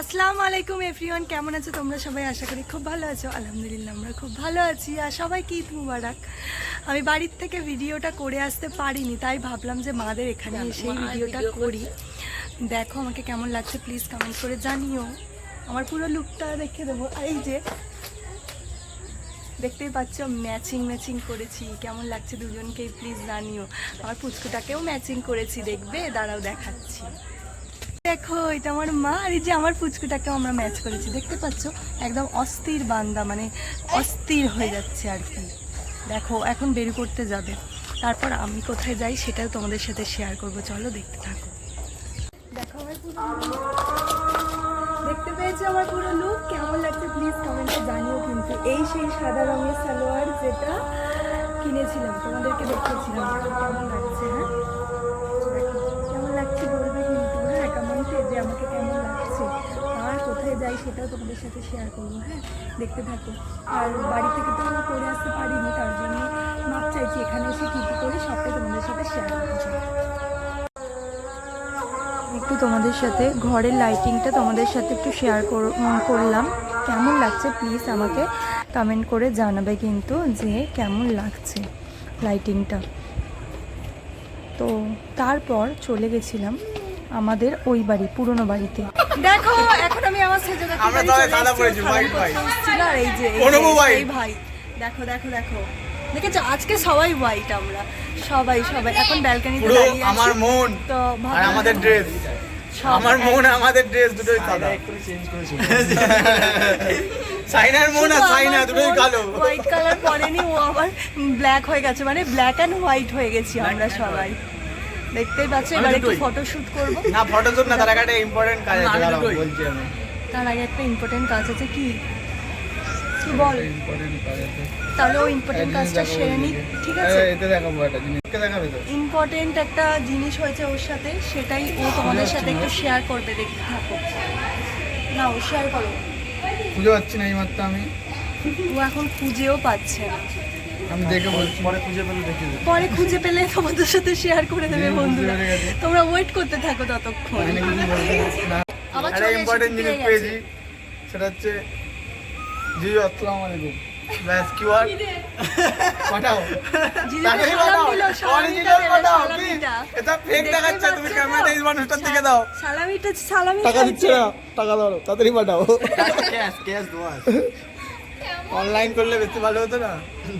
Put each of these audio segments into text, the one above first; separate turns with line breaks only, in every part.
আসসালামু আলাইকুম এভরিওয়ান। কেমন আছো তোমরা সবাই? আশা করি খুব ভালো আছো। আলহামদুলিল্লাহ আমরা খুব ভালো আছি। আর সবাইকে ঈদ মুবারক? আমি বাড়ির থেকে ভিডিওটা করে আসতে পারিনি তাই ভাবলাম যে মাদের এখানে এসে ভিডিওটা করি। দেখো আমাকে কেমন লাগছে প্লিজ কমেন্ট করে জানিও। আমার পুরো লুকটা দেখে দেবো। এই যে দেখতেই পাচ্ছ ম্যাচিং ম্যাচিং করেছি। কেমন লাগছে দুজনকেই প্লিজ জানিও। আমার পুচকুটাকেও ম্যাচিং করেছি দেখবে? দাঁড়াও দেখাচ্ছি। দেখো, এটা আমার মা আর এই যে আমার পুচকুটাকেও আমরা ম্যাচ করেছি। দেখতে পাচ্ছ? একদম অস্থির বান্দা মানে অস্থির হয়ে যাচ্ছে আর কি। দেখো, এখন বের করতে যাবে। তারপর আমি কোথায় যাই সেটাও তোমাদের সাথে শেয়ার করব। চলো, দেখতে থাকো। দেখো আমার পুরো দেখতে পেয়েছ আমার পুরো লুক কেমন লাগছে? প্লিজ কমেন্টে জানিও কিন্তু। এই সেই সাদা রঙের সালোয়ার যেটা কিনেছিলাম, তোমাদেরকে দেখিয়েছিলাম। কেমন লাগছে হ্যাঁ দেখো, কেমন লাগছে বলবে কিন্তু হ্যাঁ কমেন্টে যে আমাকে কেমন লাগছে আর কোথায় যাই, সেটাও তোমাদের সাথে শেয়ার করব হ্যাঁ? দেখতে থাকো। আর বাড়ি থেকে তো আমি করে আসতে পারিনি, তার জন্য মাপ চাইছি, এখানে এসে কী কী করি সবটাই তোমাদের সাথে শেয়ার করছি একটু তোমাদের সাথে, ঘরের লাইটিংটা তোমাদের সাথে একটু শেয়ার করলাম। কেমন লাগছে? প্লিজ আমাকে কমেন্ট করে জানাবে কিন্তু যে কেমন লাগছে লাইটিংটা তো, তারপর চলে গেছিলাম আমাদের ওই বাড়ি পুরনো বাড়িতে। দেখো এখন আমি আমার সেজে। আর এই যে এই ভাই। দেখো দেখো দেখো। দেখেছ? আজকে সবাই হোয়াইট আমরা। সবাই সবাই। এখন ব্যালকনিতে দাঁড়িয়ে আছি।
আমার মন
তো
আর আমাদের ড্রেস
সব
আমার মন আমাদের ড্রেস দুটোই সাদা। একটু চেঞ্জ করেছি সাইনার মন আর সাইনা দুটোই কালো।
হোয়াইট কালার পরেনি ও আবার ব্ল্যাক হয়ে গেছে মানে ব্ল্যাক অ্যান্ড হোয়াইট হয়ে গেছি আমরা সবাই। দেখতেই পাচ্ছ এবার একটু ফটো শুট করব।
না ফটো শুট না তার আগে একটা ইম্পর্টেন্ট কাজ আছে বলছি আমি।
তার আগে একটা ইম্পর্টেন্ট কাজ আছে কি? কি বল? তাহলে ও ইম্পর্টেন্ট কাজটা সেরে নি ঠিক আছে?
এতে দেখাবো একটা জিনিস। দেখাবে তো?
ইম্পর্টেন্ট একটা জিনিস হয়েছে ওর সাথে সেটাই ও তোমাদের সাথে একটু শেয়ার করবে দেখতে থাকো। না ও শেয়ার করো।
খুঁজে পাচ্ছি না এই মাত্র আমি।
ও এখন খুঁজেও পাচ্ছে না।
আমি দেখে বলছি পরে খুঁজে পেলে দেখে
পরে খুঁজে পেলে তোমাদের সাথে শেয়ার করে দেবে বন্ধুরা তোমরা ওয়েট করতে থাকো ততক্ষণ
মানে
আবার
একটা ইম্পর্টেন্ট জিনিস পেয়েছি সেটা হচ্ছে জি আসসালামু আলাইকুম ব্যাস কি আর পাঠাও তাড়াতাড়ি পাঠাও।
দিল, সালামিটা
পাঠাও, এটা
দেখতেই
দেখাচ্ছে, তুমি? ক্যামেরাটা এই মানুষটার দিকে দাও।
সালামিটা সালামি
টাকা দিচ্ছে না টাকা দাও তাড়াতাড়ি পাঠাও অনলাইন করলে বেশি ভালো হতো না?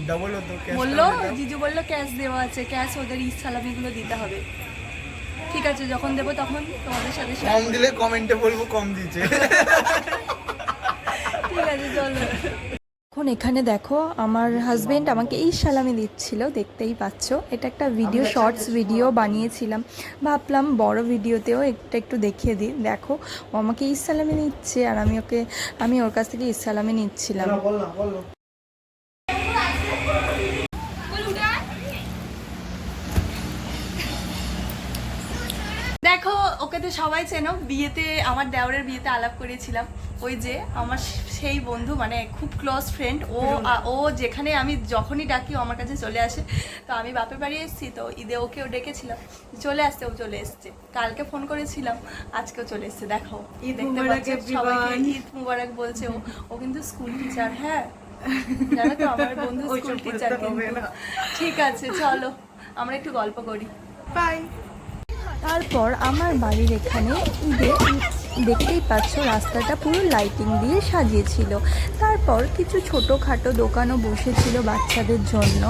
ডাবল হতো
বলল জিজু বলল ক্যাশ দেওয়া আছে ক্যাশ ওদের ঈদ সালামিগুলো দিতে হবে। ঠিক আছে যখন দেবো তখন তোমাদের সাথে
কম দিলে কমেন্টে বলব কম দিয়েছে।
ঠিক আছে চলো। এখন এখানে দেখো আমার হাজবেন্ড আমাকে এই সালামি দিচ্ছিল দেখতেই পাচ্ছ। এটা একটা ভিডিও শর্টস ভিডিও বানিয়েছিলাম। ভাবলাম বড় ভিডিওতেও একটা একটু দেখিয়ে দিই। দেখো ও আমাকে ইসালামি সালামি নিচ্ছে আর আমি ওকে আমি ওর কাছ থেকে ইসালামি সালামি নিচ্ছিলাম
বল না বল না।
দেখো ওকে তো সবাই চেনো। বিয়েতে আমার দেওরের বিয়েতে আলাপ করেছিলাম। ওই যে আমার সেই বন্ধু মানে খুব ক্লোজ ফ্রেন্ড ও ও যেখানে আমি যখনই ডাকি ও আমার কাছে চলে আসে। তো আমি বাপের বাড়ি এসেছি তো ঈদে ওকেও ডেকেছিলাম। চলে আসতে ও চলে এসছে। কালকে ফোন করেছিলাম আজকেও চলে এসছে। দেখো
ঈদ
দেখতে
মুবারক
সবাইকে ঈদ মুবারক বলছে ও। ও কিন্তু স্কুল টিচার হ্যাঁ? জানো তো আমার বন্ধু স্কুল টিচার। ঠিক আছে চলো আমরা একটু গল্প করি।
বাই
তারপর আমার বাড়ির এখানে ঈদে দেখতেই পাচ্ছ, রাস্তাটা পুরো লাইটিং দিয়ে সাজিয়েছিল। তারপর কিছু ছোটোখাটো দোকানও বসেছিল বাচ্চাদের জন্য।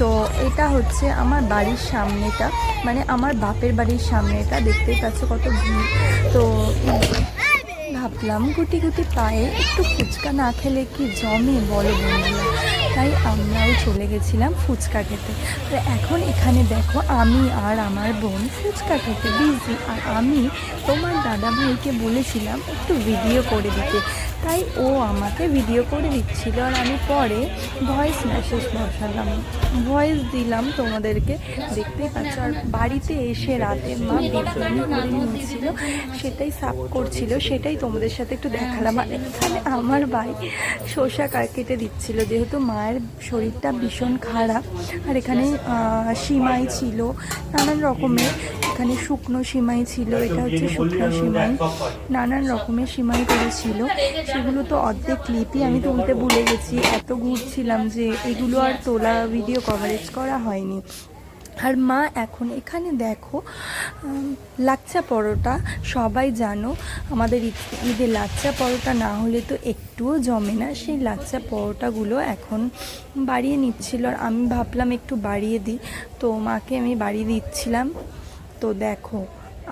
তো এটা হচ্ছে আমার বাড়ির সামনেটা মানে আমার বাপের বাড়ির সামনেটা, দেখতেই পাচ্ছ কত ভিড়। তো ভাবলাম গুটি গুটি পায়ে একটু ফুচকা না খেলে কি জমে বলো বন্ধুরা। তাই আমরাও চলে গেছিলাম ফুচকা খেতে। আর এখন এখানে দেখো আমি আর আমার বোন ফুচকা খেতে বিজি আর আমি তোমার দাদা ভাইকে বলেছিলাম একটু ভিডিও করে দিতে। তাই ও আমাকে ভিডিও করে দিচ্ছিল আর আমি পরে ভয়েস মেসেজ বসালাম ভয়েস দিলাম তোমাদেরকে দেখতে পাচ্ছ? আর বাড়িতে এসে রাতে মা বিরিয়ানি করে নিয়েছিল, সেটাই সাফ করছিল, সেটাই তোমাদের সাথে একটু দেখালাম। আর এখানে আমার ভাই শসা কেটে দিচ্ছিল, যেহেতু মা মায়ের শরীরটা ভীষণ খারাপ। আর এখানে সিমাই ছিল, নানান রকমের, এখানে শুকনো সিমাই ছিল, এটা হচ্ছে শুকনো সিমাই। নানান রকমের সিমাই করেছিল। সেগুলো তো অর্ধেক লিপি আমি তুলতে ভুলে গেছি। এত ঘুরছিলাম যে এগুলো আর তোলা ভিডিও কভারেজ করা হয়নি। আর মা, এখন এখানে দেখো লাচ্চা পরোটা সবাই জানো, আমাদের ঈদ- লাচ্চা পরোটা না হলে তো একটুও জমে না। সেই লাচ্চা পরোটাগুলো এখন বাড়িয়ে নিচ্ছিল। আর আমি ভাবলাম একটু বাড়িয়ে দিই। তো মাকে আমি বাড়িয়ে দিচ্ছিলাম। তো দেখো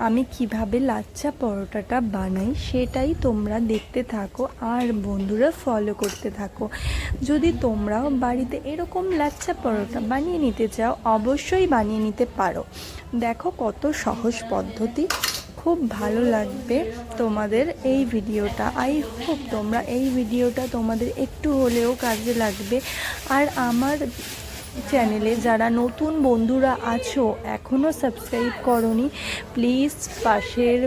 আমি কীভাবে লাচ্চা পরোটাটা বানাই সেটাই তোমরা দেখতে থাকো আর বন্ধুরা ফলো করতে থাকো। যদি তোমরাও বাড়িতে এরকম লাচ্চা পরোটা বানিয়ে নিতে চাও, অবশ্যই বানিয়ে নিতে পারো। দেখো কত সহজ পদ্ধতি। খুব ভালো লাগবে তোমাদের এই ভিডিওটা। আই হোপ তোমরা এই ভিডিওটা তোমাদের একটু হলেও কাজে লাগবে। আর আমার চ্যানেলে যারা নতুন বন্ধুরা আছো এখনও সাবস্ক্রাইব করনি প্লিজ পাশের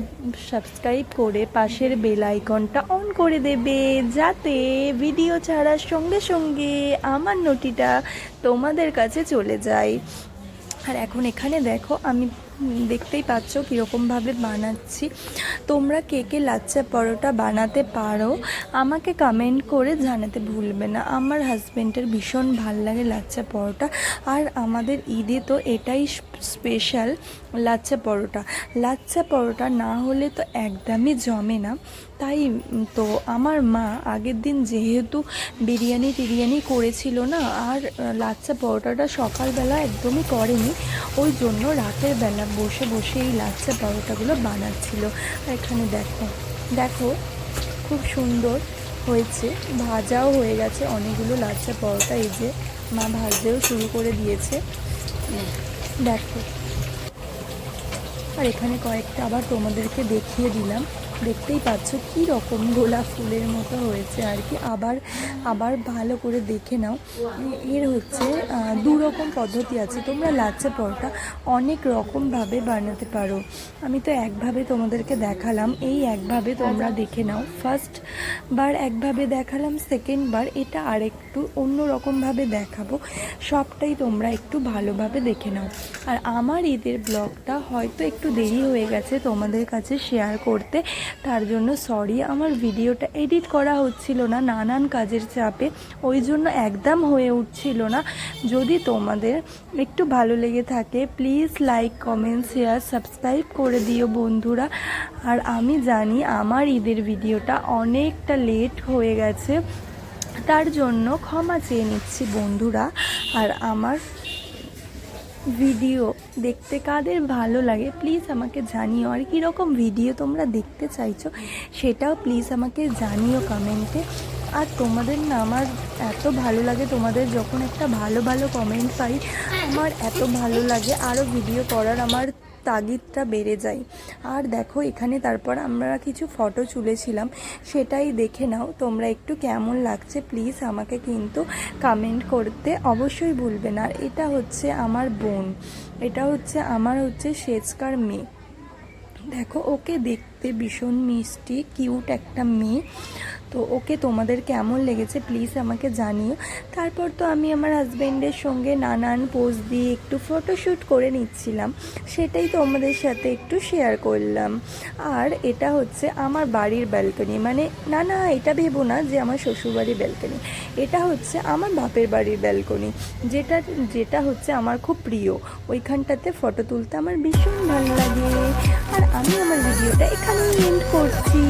সাবস্ক্রাইব করে পাশের বেল আইকনটা অন করে দেবে, যাতে ভিডিও ছাড়ার সঙ্গে সঙ্গে আমার নোটিটা তোমাদের কাছে চলে যায়। আর এখন এখানে দেখো, আমি দেখতেই পাচ্ছ কীরকমভাবে বানাচ্ছি। তোমরা কে কে লাচ্চা পরোটা বানাতে পারো, আমাকে কমেন্ট করে জানাতে ভুলবে না। আমার হাজব্যান্ডের ভীষণ ভালো লাগে লাচ্চা পরোটা, আর আমাদের ঈদে তো এটাই স্পেশাল লাচ্চা পরোটা। লাচ্চা পরোটা না হলে তো একদমই জমে না। তাই তো আমার মা আগের দিন যেহেতু বিরিয়ানি টিরিয়ানি করেছিল না, আর লাচ্চা পরোটাটা সকালবেলা একদমই করেনি, ওই জন্য রাতের বেলা বসে বসে এই লাচ্চা পরোটাগুলো বানাচ্ছিল। এখানে দেখো দেখো, খুব সুন্দর হয়েছে, ভাজাও হয়ে গেছে অনেকগুলো লাচ্চা পরোটা, এই যে মা ভাজতেও শুরু করে দিয়েছে। দেখো। আর এখানে কয়েকটা আবার তোমাদেরকে দেখিয়ে দিলাম। দেখতেই পাচ্ছ কী রকম গোলাপ ফুলের মতো হয়েছে আর কি। আবার আবার ভালো করে দেখে নাও। এর হচ্ছে দু রকম পদ্ধতি আছে। তোমরা লাচ্চা পরোটা অনেক রকমভাবে বানাতে পারো। আমি তো একভাবে তোমাদেরকে দেখালাম। এই একভাবে তোমরা দেখে নাও। ফার্স্ট বার একভাবে দেখালাম সেকেন্ড বার এটা আরেকটু অন্য রকমভাবে দেখাবো। সবটাই তোমরা একটু ভালোভাবে দেখে নাও। আর আমার ঈদের ব্লগটা হয়তো একটু দেরি হয়ে গেছে তোমাদের কাছে শেয়ার করতে। তার জন্য সরি আমার ভিডিওটা এডিট করা হচ্ছিল না নানান কাজের চাপে। ওই জন্য একদম হয়ে উঠছিল না। যদি তোমাদের একটু ভালো লেগে থাকে please like comment share subscribe করে দিও বন্ধুরা। আর আমি জানি আমার ঈদের ভিডিওটা অনেকটা লেট হয়ে গেছে। তার জন্য ক্ষমা চেয়ে নিচ্ছি বন্ধুরা। আর আমার ভিডিও দেখতে কাদের ভালো লাগে প্লিজ আমাকে জানিও। আর কীরকম ভিডিও তোমরা দেখতে চাইছো সেটাও প্লিজ আমাকে জানিও কমেন্টে আর তোমাদের না আমার এত ভালো লাগে তোমাদের যখন একটা ভালো ভালো কমেন্ট পাই আমার এত ভালো লাগে। আরও ভিডিও করার আমার তাগিদটা বেড়ে যায়। আর দেখো, এখানে তারপর আমরা কিছু ফটো তুলেছিলাম, সেটাই দেখে নাও, তোমরা একটু কেমন লাগছে প্লিজ আমাকে কিন্তু কমেন্ট করতে অবশ্যই ভুলবে না। আর এটা হচ্ছে আমার বোন, এটা হচ্ছে আমার হচ্ছে সেচকার মেয়ে। দেখো, ওকে দেখতে ভীষণ মিষ্টি কিউট একটা মেয়ে। তো ওকে তোমাদের কেমন লেগেছে প্লিজ আমাকে জানিও। তারপর তো আমি আমার হাজব্যান্ডের সঙ্গে নানান পোজ দিয়ে একটু ফটোশ্যুট করে নিচ্ছিলাম। সেটাই তোমাদের সাথে একটু শেয়ার করলাম। আর এটা হচ্ছে আমার বাড়ির ব্যালকনি মানে না না, এটা ভেবো না যে আমার শ্বশুরবাড়ির ব্যালকনি এটা হচ্ছে আমার বাপের বাড়ির ব্যালকনি যেটা যেটা হচ্ছে আমার খুব প্রিয়। ওইখানটাতে ফটো তুলতে আমার ভীষণ ভালো লাগে। আর আমি আমার ভিডিওটা এখানেই এন্ড করছি।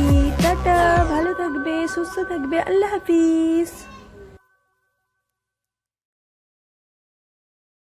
টাটা, ভালো থাকবে سوسو تكبي الله حفيظ